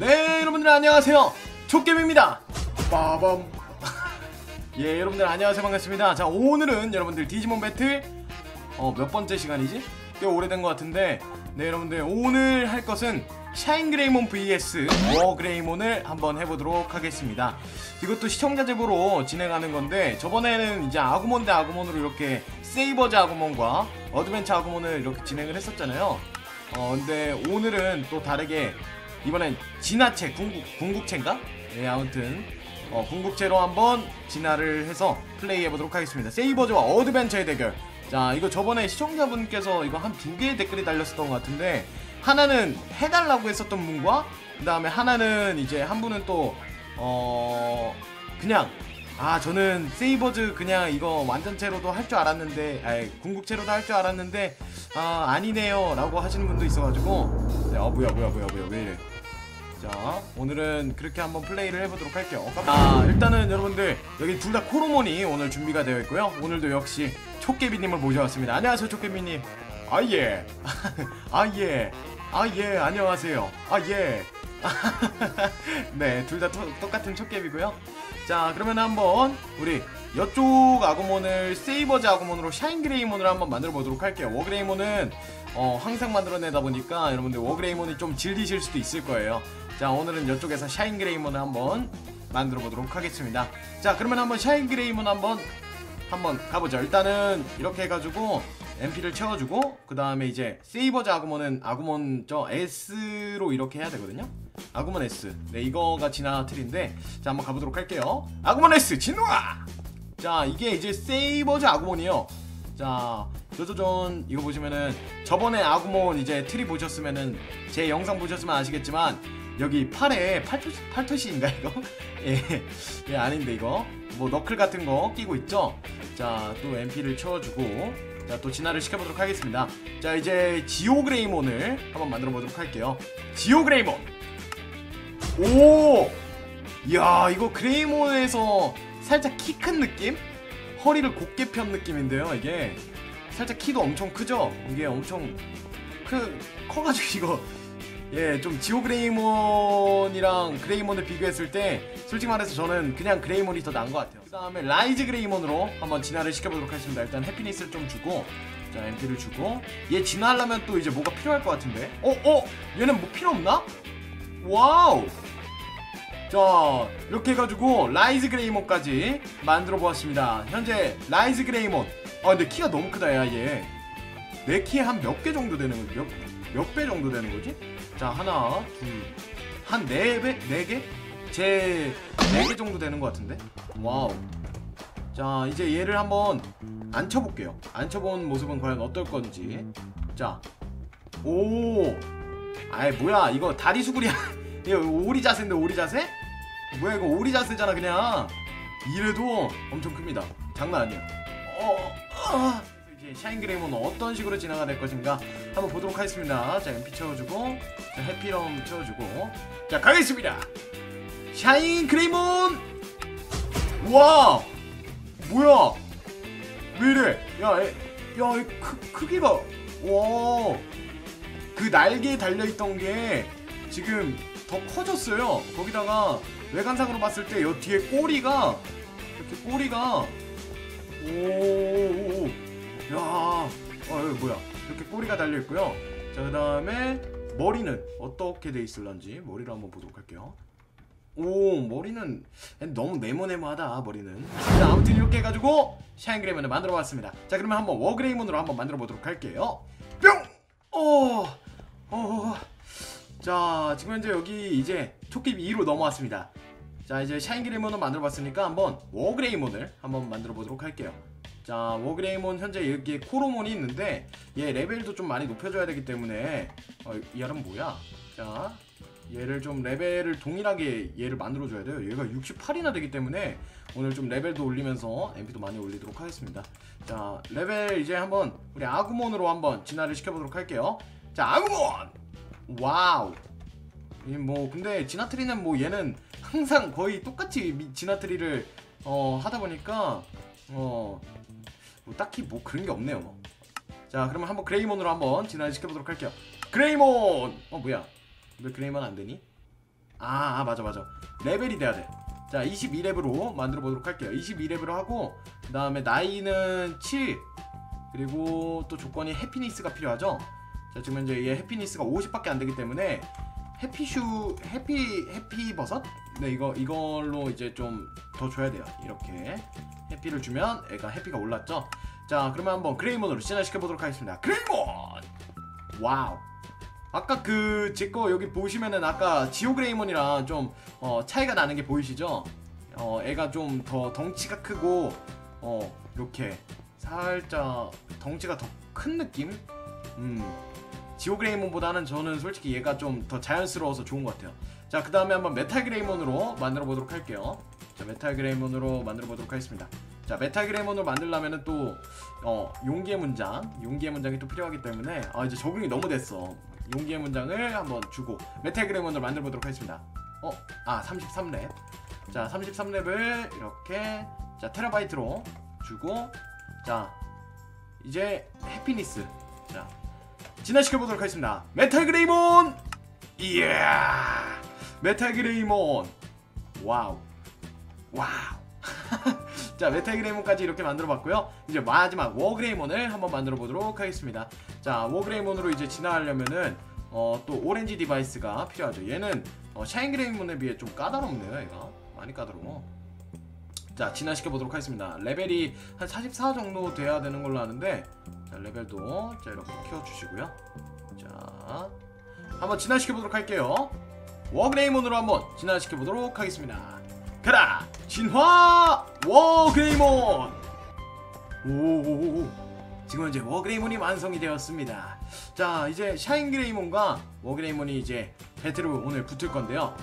네 여러분들 안녕하세요. 촉겜입니다. 빠밤. 예 여러분들 안녕하세요. 반갑습니다. 자 오늘은 여러분들 디지몬 배틀 어 몇 번째 시간이지? 꽤 오래된 것 같은데 네 여러분들 오늘 할 것은 샤인그레이몬 vs 워그레이몬을 한번 해보도록 하겠습니다. 이것도 시청자 제보로 진행하는 건데 저번에는 이제 아구몬 대 아구몬으로 이렇게 세이버즈 아구몬과 어드벤처 아구몬을 이렇게 진행을 했었잖아요. 어 근데 오늘은 또 다르게 이번엔 진화체 궁극 궁극체인가? 네 아무튼 어, 궁극체로 한번 진화를 해서 플레이해 보도록 하겠습니다. 세이버즈와 어드벤처의 대결. 자 이거 저번에 시청자분께서 이거 한 두 개의 댓글이 달렸었던 것 같은데 하나는 해달라고 했었던 분과 그 다음에 하나는 이제 한 분은 또 어 그냥 아 저는 세이버즈 그냥 이거 완전체로도 할 줄 알았는데 아니 궁극체로도 할 줄 알았는데 아 아니네요 라고 하시는 분도 있어가지고. 네, 아 뭐야 뭐야 뭐야 뭐야 왜 이래. 자 오늘은 그렇게 한번 플레이를 해보도록 할게요. 아 일단은 여러분들 여기 둘 다 코로몬이 오늘 준비가 되어 있고요. 오늘도 역시 촉개비님을 모셔왔습니다. 안녕하세요 촉개비님. 아예. 아예. 아예. 안녕하세요. 아예. 네, 둘 다 똑같은 촉개비고요. 자, 그러면 한번 우리 이쪽 아구몬을 세이버즈 아구몬으로 샤인그레이몬을 한번 만들어 보도록 할게요. 워그레이몬은 어, 항상 만들어내다 보니까 여러분들 워그레이몬이 좀 질리실 수도 있을 거예요. 자, 오늘은 이쪽에서 샤인그레이몬을 한번 만들어 보도록 하겠습니다. 자, 그러면 한번 샤인그레이몬 한번 한번 가보죠. 일단은 이렇게 해가지고 MP를 채워주고 그 다음에 이제 세이버즈 아구몬은 아구몬 저 S로 이렇게 해야 되거든요. 아구몬 S. 네 이거가 진화 틀인데 자 한번 가보도록 할게요. 아구몬 S 진화. 자 이게 이제 세이버즈 아구몬이요. 자 조조전 이거 보시면은 저번에 아구몬 이제 트리 보셨으면은 제 영상 보셨으면 아시겠지만 여기 팔에 팔토시, 팔토시인가 이거? 예, 예 아닌데 이거 뭐 너클 같은 거 끼고 있죠? 자 또 MP를 채워주고 자 또 진화를 시켜보도록 하겠습니다 자 이제 지오그레이몬을 한번 만들어 보도록 할게요 지오그레이몬 오! 이야 이거 그레이몬에서 살짝 키 큰 느낌? 허리를 곱게 편 느낌인데요 이게 살짝 키도 엄청 크죠? 이게 엄청 크, 커가지고 이거 예, 좀 지오 그레이몬이랑 그레이몬을 비교했을 때 솔직히 말해서 저는 그냥 그레이몬이 더 나은 것 같아요. 그 다음에 라이즈 그레이몬으로 한번 진화를 시켜보도록 하겠습니다. 일단 해피니스를 좀 주고 자, MP를 주고 얘 진화하려면 또 이제 뭐가 필요할 것 같은데 어? 어? 얘는 뭐 필요 없나? 와우! 자, 이렇게 해가지고 라이즈 그레이몬까지 만들어 보았습니다. 현재 라이즈 그레이몬 아 근데 키가 너무 크다 야 얘. 내 키에 한몇 개 정도 되는 거지? 몇, 몇배 정도 되는 거지? 자 하나 둘한 네 배? 네 개? 제 네 개 정도 되는 것 같은데 와우 자 이제 얘를 한번 앉혀볼게요 앉혀본 모습은 과연 어떨 건지 자오 아이 뭐야 이거 다리 수구리야 이거 오리 자세인데 오리 자세? 뭐야 이거 오리 자세잖아 그냥 이래도 엄청 큽니다 장난 아니야 어, 어. 이제 샤인그레이몬은 어떤 식으로 진화가 될 것인가 한번 보도록 하겠습니다. 자, MP 채워주고, 자, 해피럼 채워주고, 자, 가겠습니다. 샤인그레이몬! 와! 뭐야? 왜 이래? 야, 크, 크기가, 와. 그 날개에 달려있던 게 지금 더 커졌어요. 거기다가 외관상으로 봤을 때 이 뒤에 꼬리가, 이렇게 꼬리가, 오, 야, 어, 여기 뭐야? 이렇게 꼬리가 달려 있고요. 자, 그다음에 머리는 어떻게 돼 있을런지 머리를 한번 보도록 할게요. 오, 머리는 너무 네모네모하다 머리는. 자, 아무튼 이렇게 해가지고 샤인그레이몬을 만들어봤습니다. 자, 그러면 한번 워그레이몬으로 한번 만들어 보도록 할게요. 뿅! 어, 어. 자, 지금 현재 여기 이제 토끼비 2로 넘어왔습니다. 자, 이제 샤인그레이몬을 만들어봤으니까 한번 워그레이몬을 한번 만들어 보도록 할게요. 자 워그레이몬 현재 여기에 코로몬이 있는데 얘 레벨도 좀 많이 높여줘야 되기 때문에 어, 얘는 뭐야? 자 얘를 좀 레벨을 동일하게 얘를 만들어줘야 돼요 얘가 68이나 되기 때문에 오늘 좀 레벨도 올리면서 MP도 많이 올리도록 하겠습니다 자 레벨 이제 한번 우리 아구몬으로 한번 진화를 시켜보도록 할게요 자 아구몬! 와우 뭐 근데 진화트리는 뭐 얘는 항상 거의 똑같이 진화트리를 어 하다 보니까 어 뭐 딱히 뭐 그런 게 없네요. 뭐. 자, 그러면 한번 그레이몬으로 한번 진화를 시켜보도록 할게요. 그레이몬! 어, 뭐야? 왜 그레이몬 안 되니? 아, 아 맞아 맞아 레벨이 돼야 돼자 22렙으로 만들어 보도록 할게요 22렙으로 하고 그 다음에 나이는 7 그리고 또 조건이 해피니스가 필요하죠 자 지금 이제 얘 해피니스가 50밖에 안 되기 때문에 해피슈 해피 해피 버섯? 네 이거 이걸로 이제 좀 더 줘야 돼요. 이렇게 해피를 주면 애가 해피가 올랐죠? 자 그러면 한번 그레이몬으로 진화시켜 보도록 하겠습니다. 그레이몬! 와우. 아까 그 제 거 여기 보시면은 아까 지오 그레이몬이랑 좀 어, 차이가 나는 게 보이시죠? 어 애가 좀 더 덩치가 크고 어 이렇게 살짝 덩치가 더 큰 느낌? 음 지오 그레이몬보다는 저는 솔직히 얘가 좀 더 자연스러워서 좋은 것 같아요. 자, 그 다음에 한번 메탈 그레이몬으로 만들어 보도록 할게요. 자, 메탈 그레이몬으로 만들어 보도록 하겠습니다. 자, 메탈 그레이몬으로 만들려면은 또, 어, 용기의 문장, 용기의 문장이 또 필요하기 때문에, 아, 이제 적응이 너무 됐어. 용기의 문장을 한번 주고, 메탈 그레이몬으로 만들어 보도록 하겠습니다. 어, 아, 33렙. 자, 33렙을 이렇게, 자, 테라바이트로 주고, 자, 이제 해피니스. 자, 진화시켜 보도록 하겠습니다. 메탈 그레이몬! 이야! 메탈 그레이몬! 와우. 와우. 자, 메탈 그레이몬까지 이렇게 만들어 봤고요. 이제 마지막 워 그레이몬을 한번 만들어 보도록 하겠습니다. 자, 워 그레이몬으로 이제 진화하려면은 어, 또 오렌지 디바이스가 필요하죠. 얘는 어, 샤인 그레이몬에 비해 좀 까다롭네요, 얘가. 많이 까다로워. 자, 진화시켜 보도록 하겠습니다. 레벨이 한 44 정도 돼야 되는 걸로 아는데 자, 레벨도 자 이렇게 키워주시고요. 자, 한번 진화시켜 보도록 할게요. 워그레이몬으로 한번 진화시켜 보도록 하겠습니다. 가라, 진화 워그레이몬. 오오오. 지금 현재 워그레이몬이 완성이 되었습니다. 자, 이제 샤인 그레이몬과 워그레이몬이 이제 배틀을 오늘 붙을 건데요.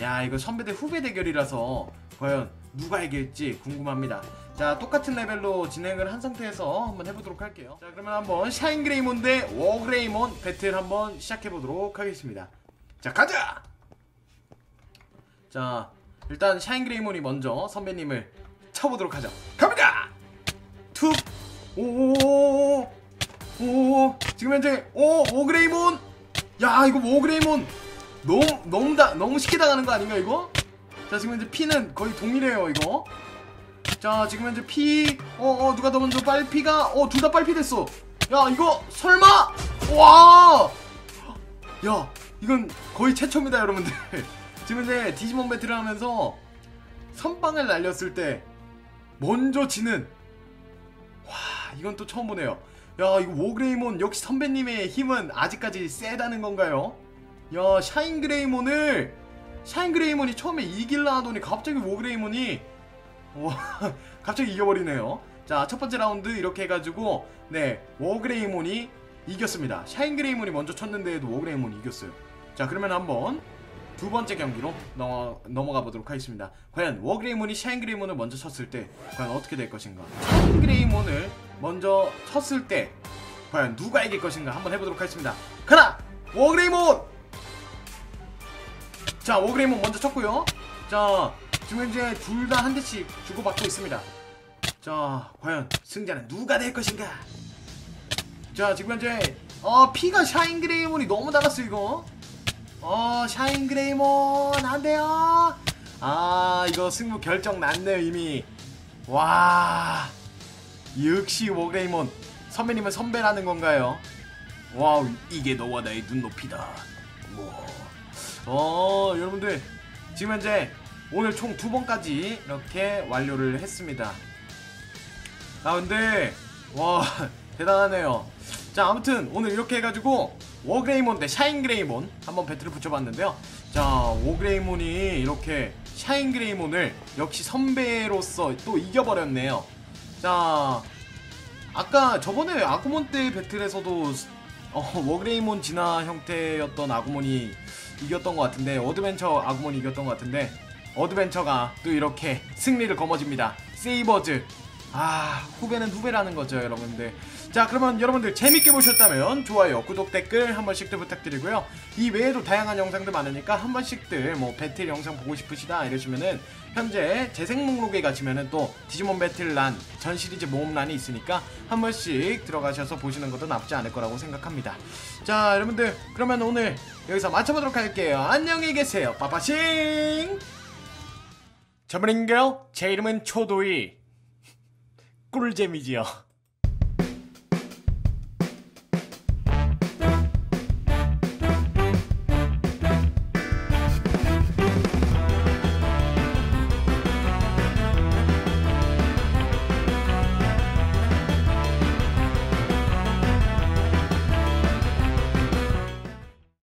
야, 이거 선배 대 후배 대결이라서 과연 누가 이길지 궁금합니다. 자, 똑같은 레벨로 진행을 한 상태에서 한번 해보도록 할게요. 자, 그러면 한번 샤인 그레이몬 대 워그레이몬 배틀 한번 시작해 보도록 하겠습니다. 자, 가자! 자, 일단 샤인 그레이몬이 먼저 선배님을 쳐보도록 하죠. 갑니다! 툭! 오오오오! 오, 지금 현재 오, 워그레이몬! 야, 이거 워그레이몬 너무 너무 다 너무 쉽게 당하는 거 아닌가 이거? 자, 지금 현재 피는 거의 동일해요, 이거. 자 지금 현재 피 어어 누가 더 먼저 빨피가 어 둘 다 빨피 됐어. 야 이거 설마? 와야 이건 거의 최초입니다 여러분들. 지금 현재 디지몬 배틀을 하면서 선빵을 날렸을 때 먼저 지는 와 이건 또 처음 보네요. 야 이거 워그레이몬 역시 선배님의 힘은 아직까지 세다는 건가요? 야 샤인 그레이몬을 샤인 그레이몬이 처음에 이길라 하더니 갑자기 워 그레이몬이 와, 갑자기 이겨버리네요. 자, 첫 번째 라운드 이렇게 해가지고 네, 워 그레이몬이 이겼습니다. 샤인 그레이몬이 먼저 쳤는데도 워 그레이몬이 이겼어요. 자, 그러면 한번 두 번째 경기로 넘어, 넘어가 보도록 하겠습니다. 과연 워그레이몬이 샤인 그레이몬을 먼저 쳤을 때 과연 어떻게 될 것인가? 샤인 그레이몬을 먼저 쳤을 때 과연 누가 이길 것인가 한번 해보도록 하겠습니다. 가라! 워그레이몬! 자, 워그레이몬 먼저 쳤고요. 자, 지금 현재 둘 다 한 대씩 주고받고 있습니다. 자, 과연 승자는 누가 될 것인가? 자, 지금 현재 어 피가 샤인 그레이몬이 너무 달았어 이거. 어 샤인 그레이몬 안 돼요. 아 이거 승부 결정 났네요 이미. 와 역시 워그레이몬 선배님은 선배라는 건가요? 와우 이게 너와 나의 눈높이다. 와. 어 여러분들 지금 현재 오늘 총 두 번까지 이렇게 완료를 했습니다. 아 근데 와 대단하네요. 자 아무튼 오늘 이렇게 해가지고 워그레이몬 대 샤인그레이몬 한번 배틀을 붙여봤는데요. 자 워그레이몬이 이렇게 샤인그레이몬을 역시 선배로서 또 이겨버렸네요. 자 아까 저번에 아구몬 때 배틀에서도 어, 워그레이몬 진화 형태였던 아구몬이 이겼던 것 같은데 어드벤처 아구몬이 이겼던 것 같은데 어드벤처가 또 이렇게 승리를 거머쥡니다. 세이버즈 아 후배는 후배라는 거죠 여러분들. 자 그러면 여러분들 재밌게 보셨다면 좋아요 구독 댓글 한 번씩들 부탁드리고요. 이 외에도 다양한 영상들 많으니까 한 번씩들 뭐 배틀 영상 보고 싶으시다 이러시면은 현재 재생 목록에 가시면은 또 디지몬 배틀란 전 시리즈 모음란이 있으니까 한 번씩 들어가셔서 보시는 것도 나쁘지 않을 거라고 생각합니다. 자 여러분들 그러면 오늘 여기서 마쳐보도록 할게요. 안녕히 계세요. 빠빠싱! 저브링girl 제 이름은 초도이 꿀잼이지요